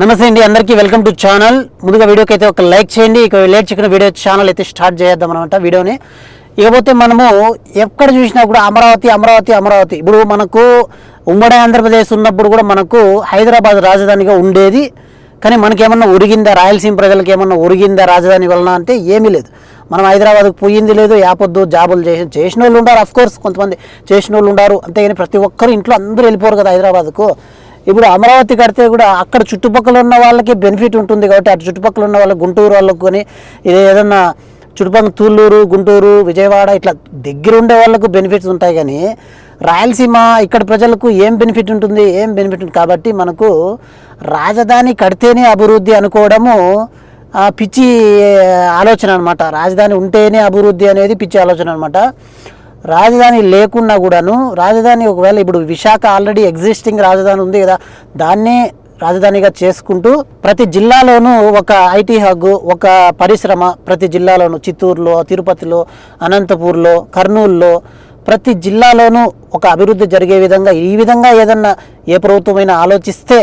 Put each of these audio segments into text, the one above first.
నమస్తే అండి అందరికీ వెల్కమ్ టు ఛానల్. ముందుగా వీడియోకి అయితే ఒక లైక్ చేయండి. ఇక లేట్ చేయకుండా వీడియో ఛానల్ అయితే స్టార్ట్ చేద్దాం అనమాట వీడియోని. ఇకపోతే మనము ఎక్కడ చూసినా కూడా అమరావతి అమరావతి అమరావతి. ఇప్పుడు మనకు ఉమ్మడి ఆంధ్రప్రదేశ్ ఉన్నప్పుడు కూడా మనకు హైదరాబాద్ రాజధానిగా ఉండేది. కానీ మనకేమన్నా ఉరిగిందా రాయలసీమ ప్రజలకు ఏమన్నా ఉరిగిందా రాజధాని వలన అంటే ఏమీ లేదు. మనం హైదరాబాద్కు పోయింది లేదు యాపొద్దు జాబులు చేసి చేసిన వాళ్ళు ఉండారు అఫ్కోర్స్ కొంతమంది చేసిన వాళ్ళు ఉండారు. అంతేగాని ప్రతి ఒక్కరు ఇంట్లో అందరూ వెళ్ళిపోరు కదా హైదరాబాద్కు. ఇప్పుడు అమరావతి కడితే కూడా అక్కడ చుట్టుపక్కల ఉన్న వాళ్ళకి బెనిఫిట్ ఉంటుంది కాబట్టి అటు చుట్టుపక్కల ఉన్న వాళ్ళకి గుంటూరు వాళ్ళకు కానీ ఇది ఏదన్నా చుట్టుపక్కల తూళ్ళూరు గుంటూరు విజయవాడ ఇట్లా దగ్గర ఉండే వాళ్ళకు బెనిఫిట్స్ ఉంటాయి కానీ రాయలసీమ ఇక్కడ ప్రజలకు ఏం బెనిఫిట్ ఉంటుంది ఏం బెనిఫిట్ ఉంటుంది? కాబట్టి మనకు రాజధాని కడితేనే అభివృద్ధి అనుకోవడము పిచ్చి ఆలోచన అనమాట రాజధాని ఉంటేనే అభివృద్ధి అనేది పిచ్చి ఆలోచన అనమాట రాజధాని లేకున్నా కూడాను రాజధాని ఒకవేళ ఇప్పుడు విశాఖ ఆల్రెడీ ఎగ్జిస్టింగ్ రాజధాని ఉంది కదా దాన్నే రాజధానిగా చేసుకుంటూ ప్రతి జిల్లాలోనూ ఒక ఐటీ హగ్ ఒక పరిశ్రమ ప్రతి జిల్లాలోనూ చిత్తూరులో తిరుపతిలో అనంతపూర్లో కర్నూలులో ప్రతి జిల్లాలోనూ ఒక అభివృద్ధి జరిగే విధంగా ఈ విధంగా ఏదన్నా ఏ ప్రభుత్వమైనా ఆలోచిస్తే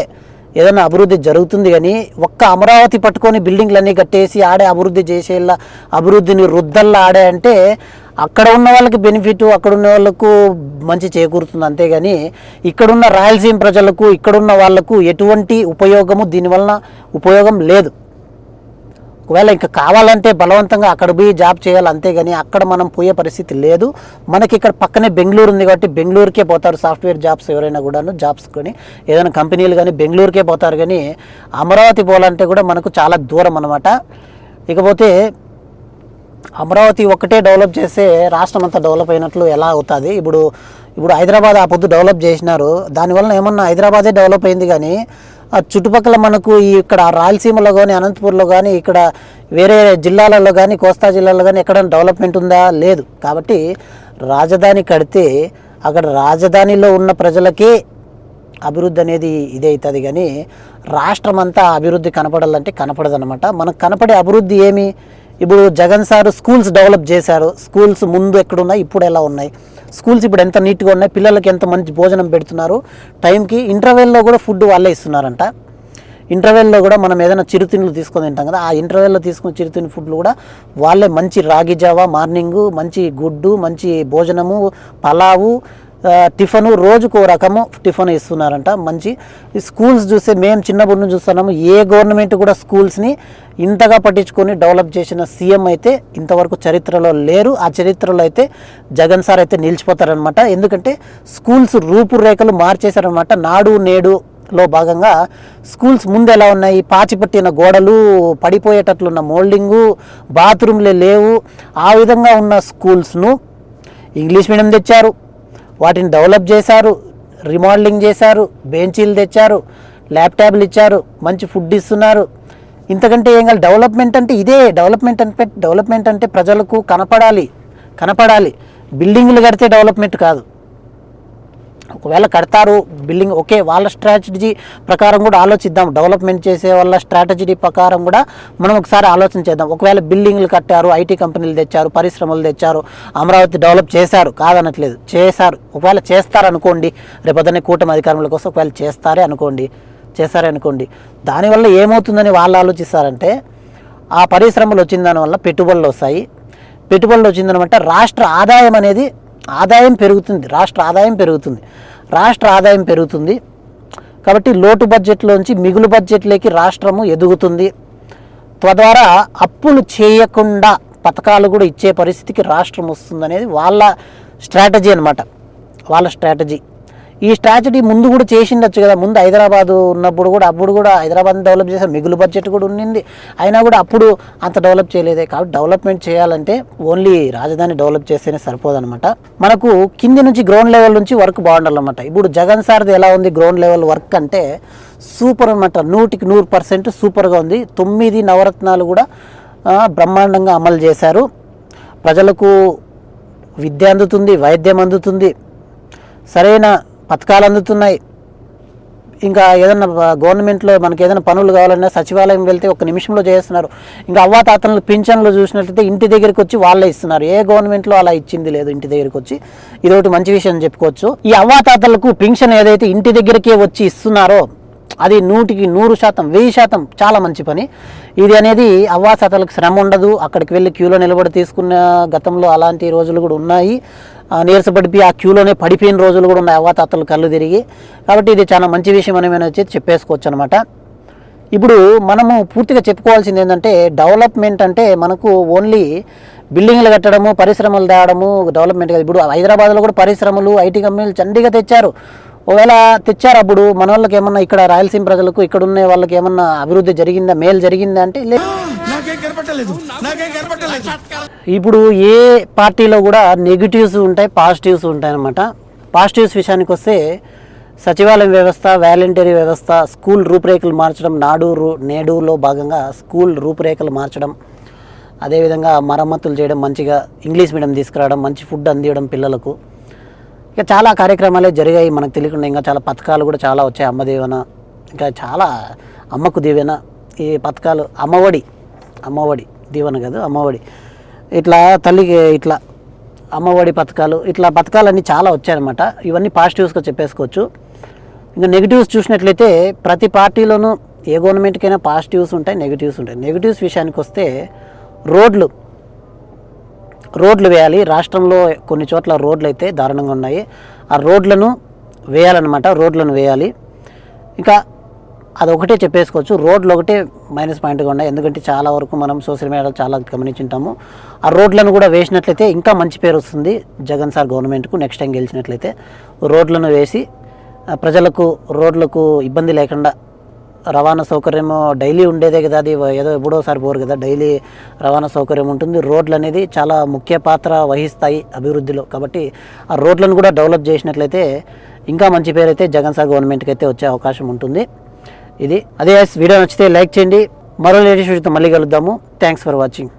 ఏదైనా అభివృద్ధి జరుగుతుంది కానీ ఒక్క అమరావతి పట్టుకొని బిల్డింగ్లన్నీ కట్టేసి ఆడే అభివృద్ధి చేసేలా అభివృద్ధిని రుద్దల్లా ఆడే అంటే అక్కడ ఉన్న వాళ్ళకి బెనిఫిట్ అక్కడ ఉన్న వాళ్ళకు మంచి చేకూరుతుంది అంతేగాని ఇక్కడున్న రాయలసీమ ప్రజలకు ఇక్కడున్న వాళ్ళకు ఎటువంటి ఉపయోగము దీనివలన ఉపయోగం లేదు. ఒకవేళ ఇంకా కావాలంటే బలవంతంగా అక్కడ పోయి జాబ్ చేయాలి అంతేగాని అక్కడ మనం పోయే పరిస్థితి లేదు. మనకి ఇక్కడ పక్కనే బెంగళూరు ఉంది కాబట్టి బెంగళూరుకే పోతారు సాఫ్ట్వేర్ జాబ్స్ ఎవరైనా కూడాను జాబ్స్ కానీ. ఏదైనా కంపెనీలు కానీ బెంగళూరుకే పోతారు కానీ అమరావతి పోవాలంటే కూడా మనకు చాలా దూరం అనమాట ఇకపోతే అమరావతి ఒక్కటే డెవలప్ చేస్తే రాష్ట్రం అంతా డెవలప్ అయినట్లు ఎలా అవుతుంది? ఇప్పుడు ఇప్పుడు హైదరాబాద్ ఆ పొద్దు డెవలప్ చేసినారు. దానివల్ల ఏమన్నా హైదరాబాదే డెవలప్ అయింది కానీ ఆ చుట్టుపక్కల మనకు ఈ ఇక్కడ రాయలసీమలో కానీ అనంతపూర్లో కానీ ఇక్కడ వేరే జిల్లాలలో కానీ కోస్తా జిల్లాలో కానీ ఎక్కడైనా డెవలప్మెంట్ ఉందా? లేదు. కాబట్టి రాజధాని కడితే అక్కడ రాజధానిలో ఉన్న ప్రజలకే అభివృద్ధి అనేది ఇదే అవుతుంది కానీ రాష్ట్రం అంతా అభివృద్ధి కనపడాలంటే కనపడదనమాట మనకు కనపడే అభివృద్ధి ఏమి? ఇప్పుడు జగన్ సార్ స్కూల్స్ డెవలప్ చేశారు. స్కూల్స్ ముందు ఎక్కడున్నాయి ఇప్పుడు ఎలా ఉన్నాయి? స్కూల్స్ ఇప్పుడు ఎంత నీట్గా ఉన్నాయి? పిల్లలకి ఎంత మంచి భోజనం పెడుతున్నారు? టైంకి ఇంటర్వెల్లో కూడా ఫుడ్ వాళ్ళే ఇస్తున్నారంట. ఇంటర్వెల్లో కూడా మనం ఏదైనా చిరుతిండ్లు తీసుకొని తింటాం కదా ఆ ఇంటర్వెల్లో తీసుకున్న చిరుతిండి ఫుడ్లు కూడా వాళ్ళే మంచి రాగి జావా మార్నింగ్ మంచి గుడ్డు మంచి భోజనము పలావు టిఫను రోజుకు ఓ రకము టిఫన్ ఇస్తున్నారంట. మంచి స్కూల్స్ చూస్తే మేము చిన్నప్పటి నుంచి చూస్తున్నాము ఏ గవర్నమెంట్ కూడా స్కూల్స్ని ఇంతగా పట్టించుకొని డెవలప్ చేసిన సీఎం అయితే ఇంతవరకు చరిత్రలో లేరు. ఆ చరిత్రలో అయితే జగన్ సార్ అయితే నిలిచిపోతారనమాట ఎందుకంటే స్కూల్స్ రూపురేఖలు మార్చేశారనమాట నాడు నేడు లో భాగంగా స్కూల్స్ ముందు ఎలా ఉన్నాయి? పాచిపట్టిన గోడలు పడిపోయేటట్లున్న మోల్డింగు బాత్రూమ్లే లేవు. ఆ విధంగా ఉన్న స్కూల్స్ను ఇంగ్లీష్ మీడియం తెచ్చారు. వాటిని డెవలప్ చేశారు రిమోడలింగ్ చేశారు బెంచీలు తెచ్చారు ల్యాప్టాప్లు ఇచ్చారు మంచి ఫుడ్ ఇస్తున్నారు. ఇంతకంటే ఏం కాదు డెవలప్మెంట్ అంటే ఇదే. డెవలప్మెంట్ అంటే డెవలప్మెంట్ అంటే ప్రజలకు కనపడాలి కనపడాలి. బిల్డింగ్లు కడితే డెవలప్మెంట్ కాదు. ఒకవేళ కడతారు బిల్డింగ్ ఓకే వాళ్ళ స్ట్రాటజీ ప్రకారం కూడా ఆలోచిద్దాం. డెవలప్మెంట్ చేసే వాళ్ళ స్ట్రాటజీ ప్రకారం కూడా మనం ఒకసారి ఆలోచన చేద్దాం. ఒకవేళ బిల్డింగ్లు కట్టారు ఐటీ కంపెనీలు తెచ్చారు పరిశ్రమలు తెచ్చారు అమరావతి డెవలప్ చేశారు కాదనట్లేదు చేశారు. ఒకవేళ చేస్తారనుకోండి రేపొద్దునే కూటమి అధికారంలోకి వస్తే ఒకవేళ చేస్తారే అనుకోండి చేస్తారే అనుకోండి. దానివల్ల ఏమవుతుందని వాళ్ళు ఆలోచిస్తారంటే ఆ పరిశ్రమలు వచ్చిన దానివల్ల పెట్టుబడులు వస్తాయి. పెట్టుబడులు వచ్చిందనమాట రాష్ట్ర ఆదాయం అనేది ఆదాయం పెరుగుతుంది రాష్ట్ర ఆదాయం పెరుగుతుంది. రాష్ట్ర ఆదాయం పెరుగుతుంది. కాబట్టి లోటు బడ్జెట్లోంచి మిగులు బడ్జెట్లోకి రాష్ట్రము ఎదుగుతుంది. తద్వారా అప్పులు చేయకుండా పథకాలు కూడా ఇచ్చే పరిస్థితికి రాష్ట్రం వస్తుందనేది వాళ్ళ స్ట్రాటజీ అనమాట వాళ్ళ స్ట్రాటజీ. ఈ స్ట్రాటజీ ముందు కూడా చేసిండొచ్చు కదా. ముందు హైదరాబాద్ ఉన్నప్పుడు కూడా అప్పుడు కూడా హైదరాబాద్ డెవలప్ చేసే మిగులు బడ్జెట్ కూడా ఉండింది అయినా కూడా అప్పుడు అంత డెవలప్ చేయలేదే. కాబట్టి డెవలప్మెంట్ చేయాలంటే ఓన్లీ రాజధాని డెవలప్ చేస్తేనే సరిపోదన్నమాట. మనకు కింది నుంచి గ్రౌండ్ లెవెల్ నుంచి వర్క్ బాగుండాలన్నమాట. ఇప్పుడు జగన్ సార్ది ఎలా ఉంది గ్రౌండ్ లెవెల్ వర్క్ అంటే సూపర్ అనమాట నూటికి నూరు పర్సెంట్ సూపర్గా ఉంది. తొమ్మిది నవరత్నాలు కూడా బ్రహ్మాండంగా అమలు చేశారు. ప్రజలకు విద్య అందుతుంది వైద్యం అందుతుంది. సరైన పథకాలు అందుతున్నాయి. ఇంకా ఏదైనా గవర్నమెంట్లో మనకి ఏదైనా పనులు కావాలన్నా సచివాలయం వెళ్తే ఒక నిమిషంలో చేస్తున్నారు ఇంకా అవ్వాతాతలను పింఛన్లు చూసినట్లయితే ఇంటి దగ్గరికి వచ్చి వాళ్ళే ఇస్తున్నారు. ఏ గవర్నమెంట్లో అలా ఇచ్చింది లేదు ఇంటి దగ్గరికి వచ్చి. ఇది ఒకటి మంచి విషయం చెప్పుకోవచ్చు. ఈ అవ్వాతాతలకు పింఛన్ ఏదైతే ఇంటి దగ్గరికే వచ్చి ఇస్తున్నారో అది నూటికి నూరు శాతం వెయ్యి శాతం చాలా మంచి పని. ఇది అనేది అవ్వాసాతలకు శ్రమ ఉండదు. అక్కడికి వెళ్ళి క్యూలో నిలబడి తీసుకున్న గతంలో అలాంటి రోజులు కూడా ఉన్నాయి. ఆ, నీరసపడిపోయి ఆ క్యూలోనే పడిపోయిన రోజులు కూడా ఉన్నాయి. అవ్వాతాతలు కళ్ళు తిరిగి. కాబట్టి ఇది చాలా మంచి విషయం అని నేను వచ్చి చెప్పేసుకోవచ్చు అనమాట ఇప్పుడు మనము పూర్తిగా చెప్పుకోవాల్సింది ఏంటంటే డెవలప్మెంట్ అంటే మనకు ఓన్లీ బిల్డింగ్లు కట్టడము పరిశ్రమలు తేవడము డెవలప్మెంట్ కాదు. ఇప్పుడు హైదరాబాద్లో కూడా పరిశ్రమలు ఐటీ కంపెనీలు చండీగా తెచ్చారు. ఒకవేళ తెచ్చారు అప్పుడు? మన వాళ్ళకి ఏమన్నా ఇక్కడ రాయలసీమ ప్రజలకు ఇక్కడ ఉన్న వాళ్ళకి ఏమన్నా అభివృద్ధి జరిగిందా? మేలు జరిగిందా అంటే ఇప్పుడు ఏ పార్టీలో కూడా నెగిటివ్స్ ఉంటాయి పాజిటివ్స్ ఉంటాయి అన్నమాట. పాజిటివ్స్ విషయానికి వస్తే సచివాలయం వ్యవస్థ వాలంటరీ వ్యవస్థ స్కూల్ రూపురేఖలు మార్చడం నాడు రు నేడులో భాగంగా స్కూల్ రూపురేఖలు మార్చడం అదేవిధంగా మరమ్మతులు చేయడం మంచిగా ఇంగ్లీష్ మీడియం తీసుకురావడం మంచి ఫుడ్ అందివ్వడం పిల్లలకు. ఇక చాలా కార్యక్రమాలే జరిగాయి. మనకు తెలియకుండా ఇంకా చాలా పథకాలు కూడా చాలా వచ్చాయి. అమ్మ దీవెన ఇంకా చాలా అమ్మకు దీవెన. ఈ పథకాలు అమ్మఒడి అమ్మఒడి దీవెన కాదు అమ్మఒడి. ఇట్లా తల్లికి ఇట్లా అమ్మఒడి పథకాలు ఇట్లా పథకాలన్నీ చాలా వచ్చాయన్నమాట. ఇవన్నీ పాజిటివ్స్గా చెప్పేసుకోవచ్చు. ఇంకా నెగిటివ్స్ చూసినట్లయితే ప్రతి పార్టీలోనూ ఏ గవర్నమెంట్కైనా పాజిటివ్స్ ఉంటాయి నెగిటివ్స్ ఉంటాయి. నెగిటివ్స్ విషయానికి వస్తే రోడ్లు రోడ్లు వేయాలి. రాష్ట్రంలో కొన్ని చోట్ల రోడ్లు అయితే దారుణంగా ఉన్నాయి. ఆ రోడ్లను వేయాలన్నమాట. రోడ్లను వేయాలి. ఇంకా అది ఒకటే చెప్పేసుకోవచ్చు. రోడ్లు ఒకటే మైనస్ పాయింట్గా ఉన్నాయి. ఎందుకంటే చాలా వరకు మనం సోషల్ మీడియాలో చాలా గమనించుంటాము. ఆ రోడ్లను కూడా వేసినట్లయితే ఇంకా మంచి పేరు వస్తుంది. జగన్ సార్ గవర్నమెంట్కు నెక్స్ట్ టైం గెలిచినట్లయితే. రోడ్లను వేసి ప్రజలకు రోడ్లకు ఇబ్బంది లేకుండా రవాణా సౌకర్యం డైలీ ఉండేదే కదా అది ఏదో ఎప్పుడోసారి పోరు కదా డైలీ రవాణా సౌకర్యం ఉంటుంది. రోడ్లు అనేది చాలా ముఖ్య పాత్ర వహిస్తాయి అభివృద్ధిలో. కాబట్టి ఆ రోడ్లను కూడా డెవలప్ చేసినట్లయితే ఇంకా మంచి పేరు అయితే జగన్ సార్ గవర్నమెంట్కి అయితే వచ్చే అవకాశం ఉంటుంది. ఇది అదే వీడియో నచ్చితే లైక్ చేయండి. మరో లేటెస్ట్ వీడియోతో మళ్ళీ కలుద్దాము. Thanks for watching